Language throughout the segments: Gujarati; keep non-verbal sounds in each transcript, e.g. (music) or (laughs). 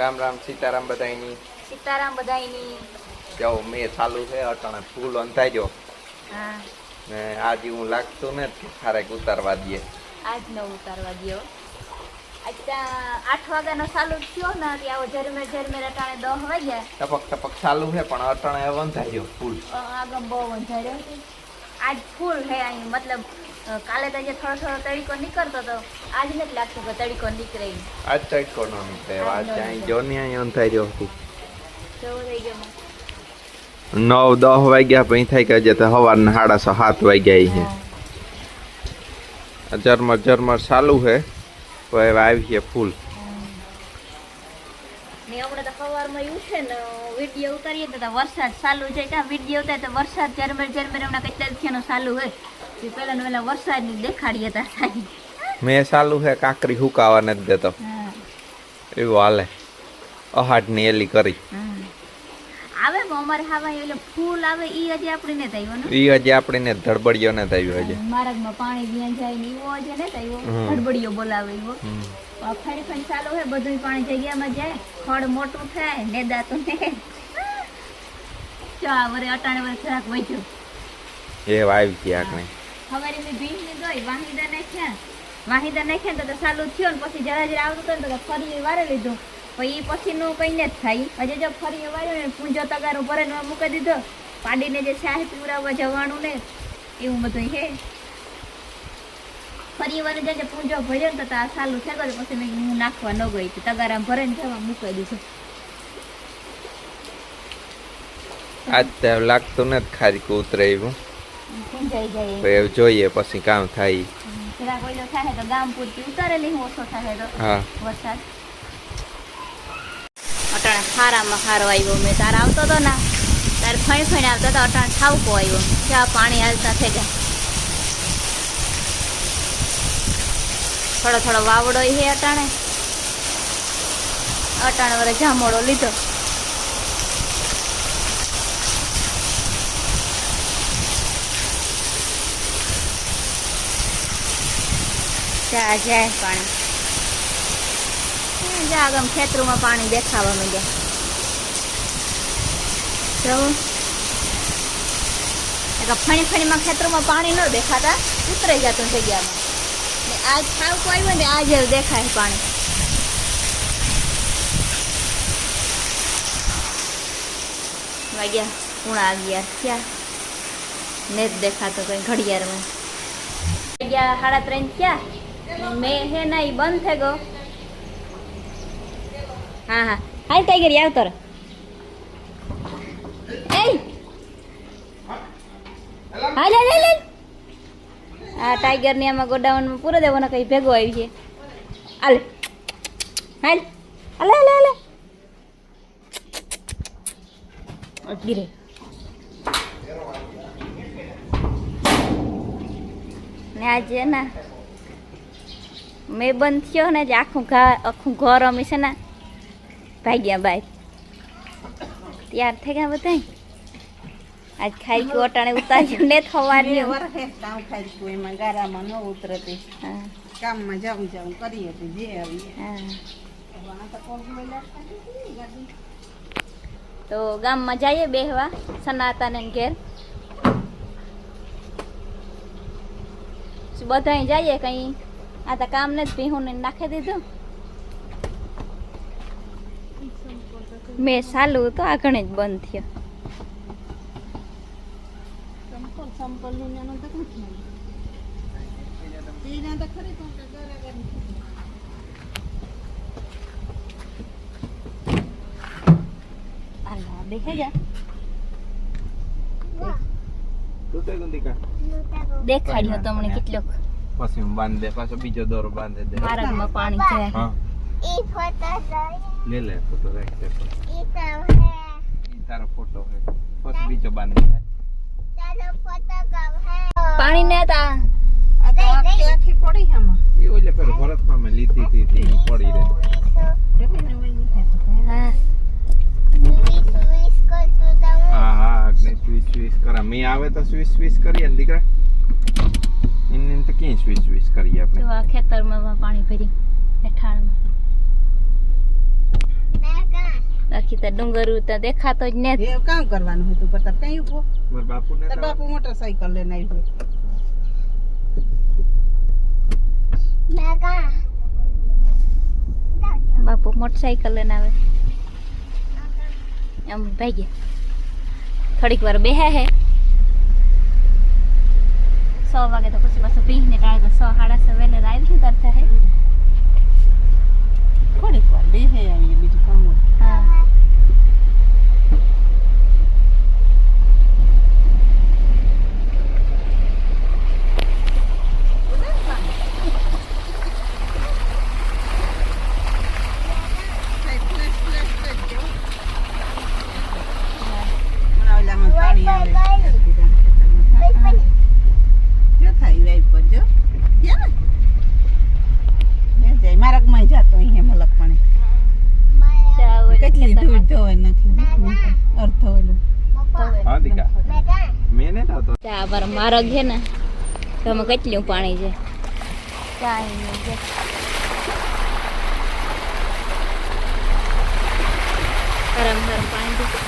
રામ રામ સીતારામ બધાયની. સીતારામ બધાયની. જાઓ મેં ચાલુ છે અટાણે ફૂલ અંધાઈ ગયો હા. ને આજે હું લાગતું ને કે ખારેક ઉતારવા દઈએ. આજ ન ઉતારવા દ્યો આઠ વાગ્યાનો ચાલુ થયો ને આવો ઝરમેર ઝરમેર અટાણે દસ વાગ્યા. ટપક ટપક ચાલુ છે પણ અટાણે અંધાર્યો ફૂલ. આગળ બહુ અંધાર્યો આજ ફૂલ હે અહીં મતલબ કાલે તો જે થોડો થોડો તડકો નીકળતો હતો આજ નથી લાગતું કે તડકો નીકળે. આજ તડકો નો નીકળે આજ ત્યાં જો ને અહીં અંધાઈ રહ્યો હતું. નવ દસ વાગ્યા પછી થાય કે હજી તો સવારના સાડા છ સાત વાગ્યા છે. ઝરમર ઝરમર ચાલુ છે. તો હવે આવી છે ફૂલ. ને હમણાં તો સવારમાં છે ને વીડિયો ઉતારીએ તો તો વરસાદ ચાલુ છે. કાં વીડિયો ઉતારે તો વરસાદ ઝરમર ઝરમર હમણાં કેટલા થયાનો ચાલુ હોય. તે ને તા સાહેબ. મેં ચાલુ છે કાકરી હુકાવા નથી દેતો. હા. એવું હાલે. અહાડની એલી કરી. આવે અમારે હાવા એટલે ફૂલ આવે ઈ હજી આપણે ને? થયો ઈ હજી આપણે ધડબડિયો ને થયું હજી. માર્ગમાં પાણી વ્યાન જાય ને ઈવો હજી ને થયું ધડબડિયો બોલાવે ઈવો. ફરી ફરી ચાલુ હોય બધું પાણી જગ્યામાં જાય. ખડ મોટું થાય ને દાતું ને. ચા વરે અટાણે વરે જરાક વચ્યું એ આવી ગયા આપણે હવારે મેં ભીંડ ને દોઈ વાહિદા નાખ્યા. વાહિદા નાખ્યા તો ચાલુ થયો ને પછી જરા જરા આવતું હતું તો ફરી વારે લીધું. પછી એ પછીનું કઈ ને જ થાય. હજે જો ફરી વાર્યો ને પૂંજો તગારો ભરે ને મૂકી દીધો. પાડીને જે શાહી પીવડાવવા જવાનું ને એવું બધું હે. ફરી વાર જે પૂંજો ભર્યો ને તો આ સાલું થઈ ગયું પછી મેં હું નાખવા ન ગઈ હતી. તગારા ભરે ને જવા મૂકી દીધું. આજ લાગતું નથી ખારી ઉતરે એવું જોઈએ પછી કામ થાય. જરાક ઓઈલો થાય તો ગામ પૂરતી ઉતારેલી હું ઓછો થાય તો હા. વરસાદ. અટાણ ખારામાં ખારો આવ્યો મેં તાર આવતો હતો ને. તાર ફણી ફણી આવતો હતો અટાણે ઠાવકો આવ્યો. ચા પાણી હાલતા થઈ ગયા. થોડો થોડો વાવડો છે અટાણે. અટાણે વરે જામોડો લીધો. ચા જાય પાણી. જા આગળ ખેતરોમાં પાણી દેખાવા માંડ્યા જવું ફણી ફણીમાં ખેતરોમાં પાણી ન દેખાતા, ઉતરાઈ જતું જગ્યામાં. આજ ખાવકો આવ્યો ને આજે દેખાય પાણી. વાગ્યા પૂણા અગિયાર થયા. ને જ દેખાતો કઈ ઘડિયાળમાં. ગયા સાડા ત્રણ થયા. મેં હે ના બંધ થઈ ગયો. હા હા. હાલ ટાઈગર આવતો રે એય! હાલ હાલ હાલ. આ ટાઈગર ને આમાં ગોડાઉનમાં પૂરો દેવાનો કઈ ભેગો આવી છે. હાલ. હાલ. હાલ હાલ હાલ અટકી રે ને આજે ના મેં બંધ થયો ને જે આખું ઘા આખું ઘર અમે છે ને ભાગ્યા બાય તૈયાર થઈ ગયા બધા આજ ખાઈ ગયું અટાણે ઉતાર્યું ને થવાની. ખાઈ એમાં ગારામાં ન ઉતરતી. કામમાં જાઉં જાઉં કરી તો જે આવી. તો ગામમાં જઈએ બેહવા સનાતન ઘેર. બધાય જઈએ કઈ? આ તો કામ ને જ ભીહું ને નાખી દીધું મેં ચાલુ તો આગળ જ બંધ થયો જા દેખાડ્યો તમને કેટલોક પછી બાંધ દે પાછો બીજો દોરો બાંધે દે. માર્ગમાં પાણી છે. હા. લે લે ફોટો રાખ દે ઈ તારો ફોટો હે પછી બીજો બાંધ. દે પાણી ને તા આ તો આખી આખી પડી છે આમાં. એ ઓલે પેલો ભરતમાં મેં લીધી હતી તે પડી રહી. ને હા હા હા અગ્નિ સ્વીચ સ્વીચ કરા. મેં આવે તો સ્વિચ સ્વિચ કરીએ ને દીકરા ઇન તો ક્યાં સ્વીચ સ્વીચ કરીએ જો આપણે આ ખેતરમાં પાણી ભરી હેઠાણમાં નાખી તો ડુંગર તો દેખાતો જ ને એ કામ કરવાનું હતું પણ તાર કઈ ઊભો? મારા બાપુને તાર તો- બાપુ મોટરસાઇકલ લઈને આવ્યો બાપુ મોટરસાયકલ લઈને આવે. આમ ભાઈ થોડીક વાર બેહે હે. સો વાગે તો પછી પાછું પીહ ને ટાળે તો સો સાડા સો વહેલે આવી કરતા હે થોડીક વાર બેહે આવીએ બીજું કામ હા હમણાં ઓલામાં પાણી આવે જો થાય વાઈ પર જો ગયા ને હે જાય માર્ગમાં જાતો અહીંયા મલક પાણી ચા ઓલે કેટલી ખેતરમાં ધૂળ અર્થ ઓલું ધોવે. હા દીકા મેં નહીં થતો. ચા પર મારગ છે ને તમે કેટલું પાણી છે? ચા અહીંનું છે ગરમ ગરમ પાણી છે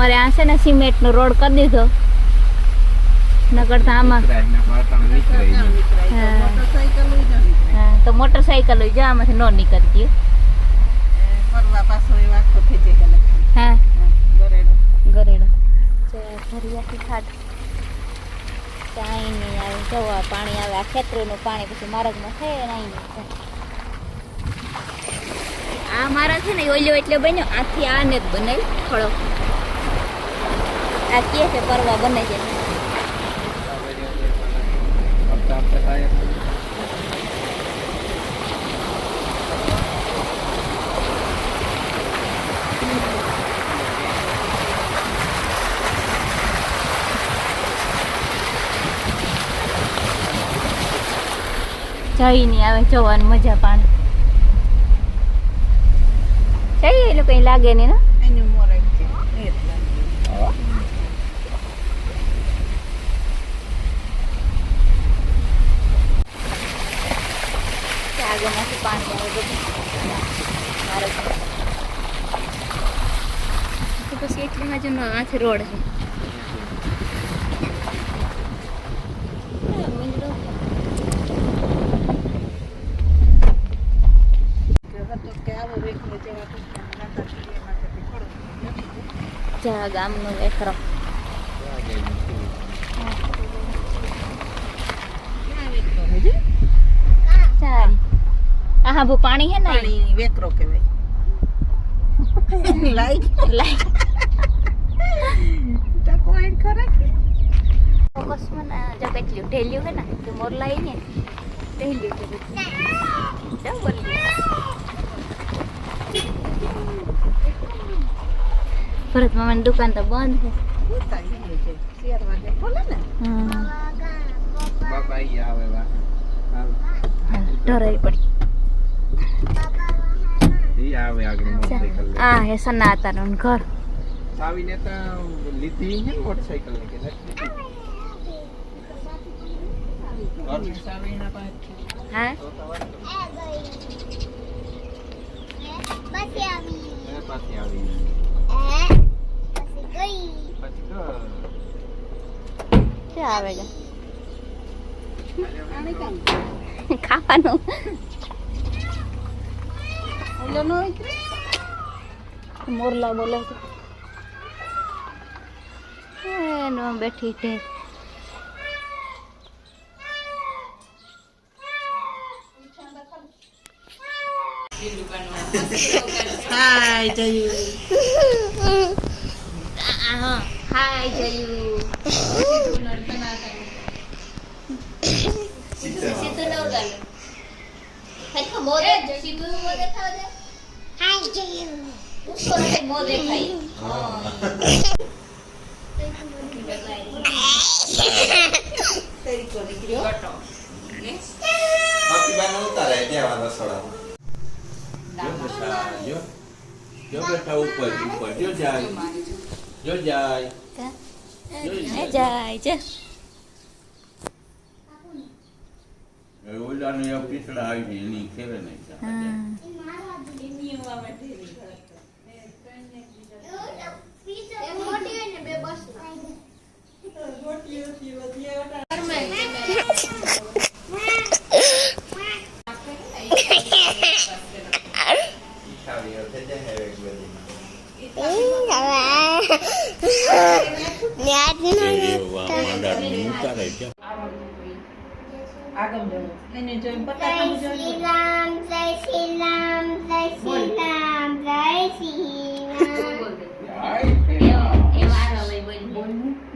અમારે આ છે ને સિમેન્ટનો રોડ કરી દીધો નકર તો આમાં હા. તો મોટરસાયકલ જ આમાંથી ન નીકળતી હો. ગરેડો. ગરેડો ખાટ નહીં આવે જવા પાણી આવે, આ ખેતરોનું પાણી પછી માર્ગમાં થાય અહીં આ મારા છે ને ઓલ્યો એટલે બન્યો, આથી આને જ બનાવી ખડો આ કે છે પરવા બને છે હપ્તા હપ્તા થાય જઈ નહીં આવે જોવાની મજા પાણી જઈ એટલે કઈ લાગે નહીં ને એની મોરાઈ છે. એ જ લાગે. આગળમાંથી પાણી આવે બધું મારે તો પછી એટલી બાજુ નો આથી રોડ છે કે હતો કે આવો રેખલો જેવા ટૂંકા નાના છીએ એમાંથી થોડું નથી. જા ગામનો એકરો ક્યાં વેકરો હે જી? ચાલ આ હા ભૂ પાણી હે ને પાણીની વેકરો કહેવાય. લાઈટ લાઈ કરે કે? ના જો કેટલું ઢેલ્યું હે ને કે મોર લાઈ ને ઢેલ્યું છે બધું જા બોલી ભરત મામાની દુકાન તો બંધ છે. ડરાઈ પડી. આ હે સનાતન ઘર સાવીને તો લીધી છે ને મોટરસાઇકલ ને કે લીધી? સાવીના પાસે હા તો તો વાંધો નહીં. એ પાછી આવી પછી તો શું આવે છે આને કામ ખાવાનું ઓલો નો હોય કે? મોરલા બોલે છે એનો બેઠી ઢેર હાય જયું હા હાય જયું સીધું ન ઉડાડે ખાલી મોરે સીધું મોરે ખાવા દે હાય જયું ઉસો રે તરીકો નીકળ્યો બાકી બાને ઉતારે ત્યાં રસોડામાં બેટા જો જો બેટા ઉપર ઉપર જો જાય જો જાય જો એ જાય છે એ ઓલાને એક આવી એની ખેરે નહીં હા ખાવી હશે જે હે એક બધી ઉતારે છે આગળ જોઈને પતા જય શ્રી રામ જય શ્રી રામ જય શ્રી રામ જય શ્રી રામ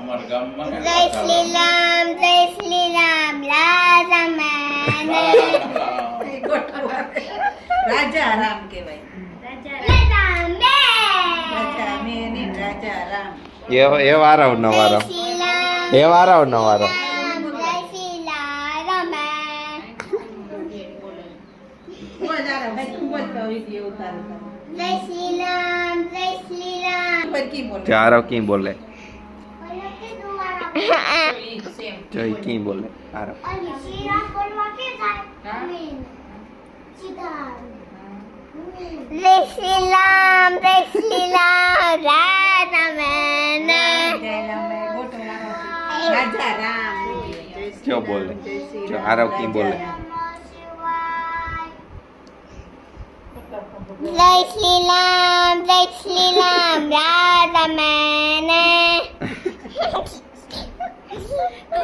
અમારા ગામમાં જય શ્રી રામ (laughs) જય શ્રી રામ. રાજા કહેવાય. મેને રાજા રામ એ એ વારવ નો વારો જય શ્રી રામ. એ વારવ વારો રામ. જય રામ કી બોલે. રાજા રામ જય? શ્રી જો રામ, બોલે. જય જો રામ, આરવ કી બોલે. જય શ્રી રામ જય શ્રી રામ રાજા મેને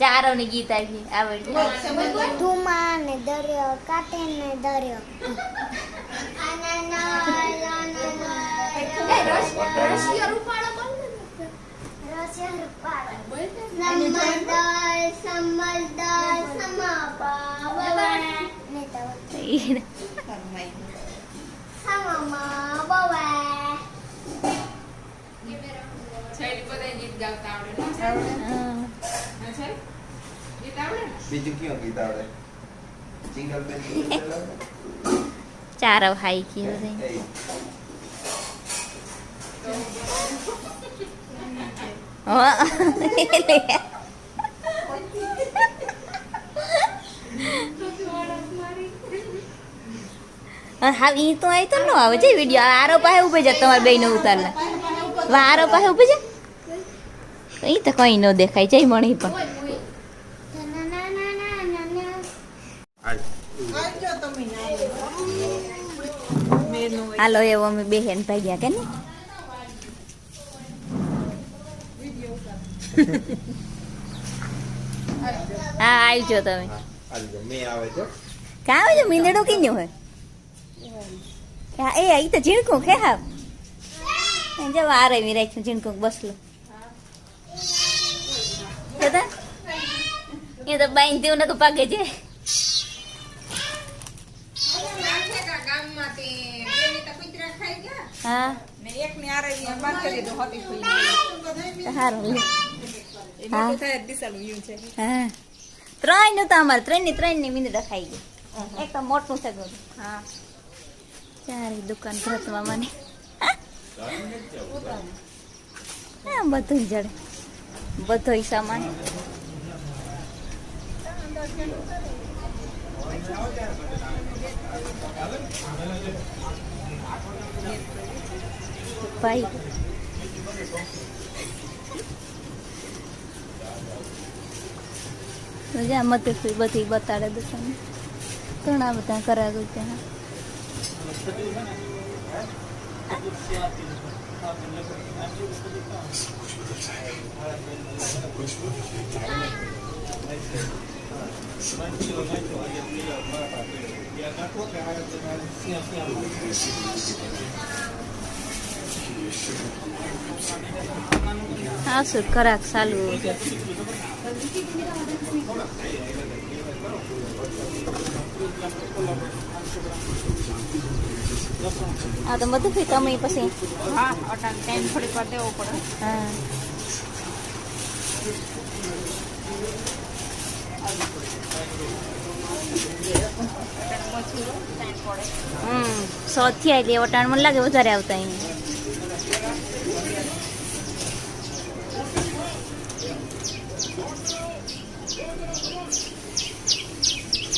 સમંદરનું ની ગીત આવી આવડે. ધુમા ને દરિયો. કાંઠે ને. દરિયો સમજદાર સમજદાર સમાપા ફરમાઈ. સમમા બવા બીજું કયું ગીત આવડે સિંગલ બેન ચારવ હાઈ કયો રે હા હા ઈ તો આઈ તો ન આવે છે વીડિયો આરો પાસે ઉભે છે તમારે બેય નો ઉતારલા વા આરો પાસે ઉભે છે ઈ તો કઈ ન દેખાય જઈ મણી પણ. હાલો એવો અમે બેહેન ભાગ્યા કે ને? હા આવજો તમે. ક્યાં આવે છે. કાં આવજો મીંદડો કીન્યો હોય? હા એ ઈ તો ઝીણકું ખે હા. જવા વારે મી રાખ્યું ઝીણકું બસલો જોતા એ તો બાઈન દેવું નતું પાકે છે. હા. ત્રણનું તો અમારે ત્રણની ત્રણની મીંદડા ખાઈ ગઈ. એક તો મોટું છે ગયું હા. ચારી દુકાન ભરતમાં મને બધું જડે. બધો સામાન. ભાઈ. તો જ્યાં મતે બધી બતાડે દુકાન ઘણા બધા કરાગો ત્યાં. હા શું કરાક ચાલુ હા તો બધું ફી તમે પછી? હા અટાણ ટાઈમ થોડીક વાર દેવો પડે. હા. હમ, સો થયા એટલે વટાણ મને લાગે વધારે આવતા અહીંયા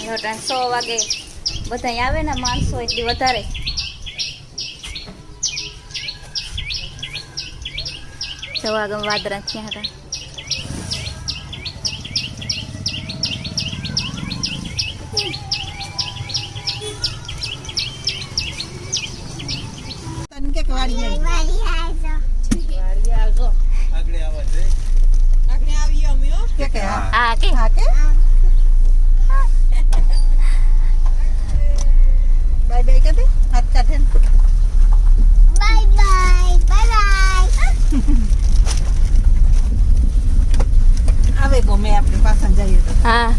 વટાણ સો વાગે બધા આવે ને, માણસો એટલી વધારે. સવાગમ વાદરા ત્યાં હતા તને કે વાડી આવી વાલી આવજો વાડી આવજો આગળ આવી અમે હો કે કે હા આ કે હા કે બાય બાય કે દે હાથ કાઢે ને. બાય બાય બાય બાય આવે ગમે આપણે પાછા જઈએ તો હા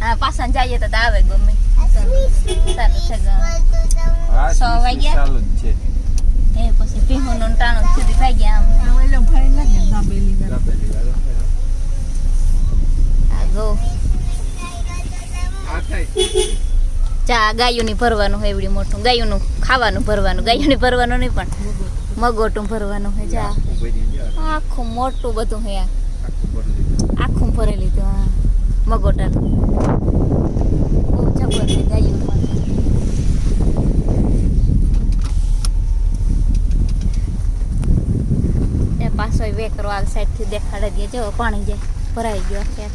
હા પાછા જઈએ તો તો આવે ગમે સારું છે ગમે. હા સો સ્વીચ સ્વીચ વાગ્યા? ચાલુ જ છે એ પછી પીહું નું ટાણું સુધી થઈ ગયા આમ આ ઓલો ભાઈ લાગે ના બેલી વાળો. દાબેલી વાળો. આ ગો ચા ગાયોની ભરવાનું હોય એવડી મોટું. ગાયુંનું ખાવાનું ભરવાનું. ગાયોની ભરવાનું નહીં પણ મગોટું ભરવાનું હોય. જા. આખું મોટું બધું હોય આખું ભરી લીધું. હા. મગોટાનું. બહુ જબર છે ગાયુંમાં એ પાછો વેકરો આ સાઈડથી દેખાડી દે. જો પાણી જાય ભરાઈ ગયો આખે.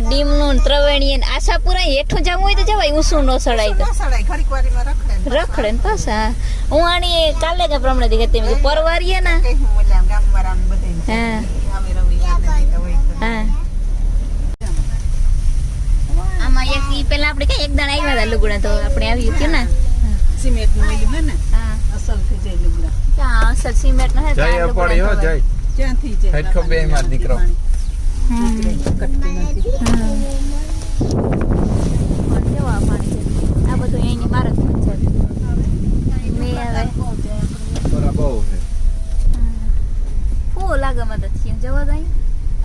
ડીમનું આશાપુરા હેઠું જવું હોય તો જવાય ઊંસું નો સડાય તો. રખડે ને પાછા. હું આની કાલે જ પ્રમાણે દીધી પરવારીએ ને. હતા લુગડા તો આપણે આવ્યું કે ના. સિમેન્ટનું મળ્યું હે ને? હા. અસલથી જાય લુગડા. ત્યાં અસલ સિમેન્ટ નો હે જાય પડી હો જાય. ક્યાંથી જાય. હેડકો બે માં દીકરો. આ બધું એની મારક છે. મેં આવે બરાબર ફૂલ લાગે મદદ જવા દઈ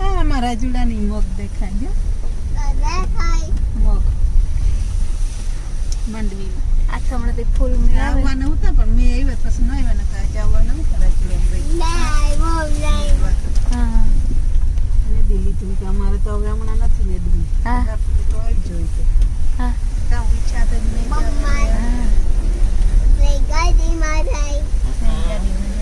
આ મારા જુડાની મોગ દેખાય દેખાય માંડવી. આ તે ફૂલ આવવા નહોતા પણ મેં આવ્યા પછી ન આવ્યા નતા આજે આવવા નહોતા રાજુ હા. લેડી લીધું કે અમારે તો હવે હમણાં નથી લેડવી. હા. તો આવી જોઈ કે હા. તો ઈચ્છા તો નહીં ગાડી માં જાય ગાડી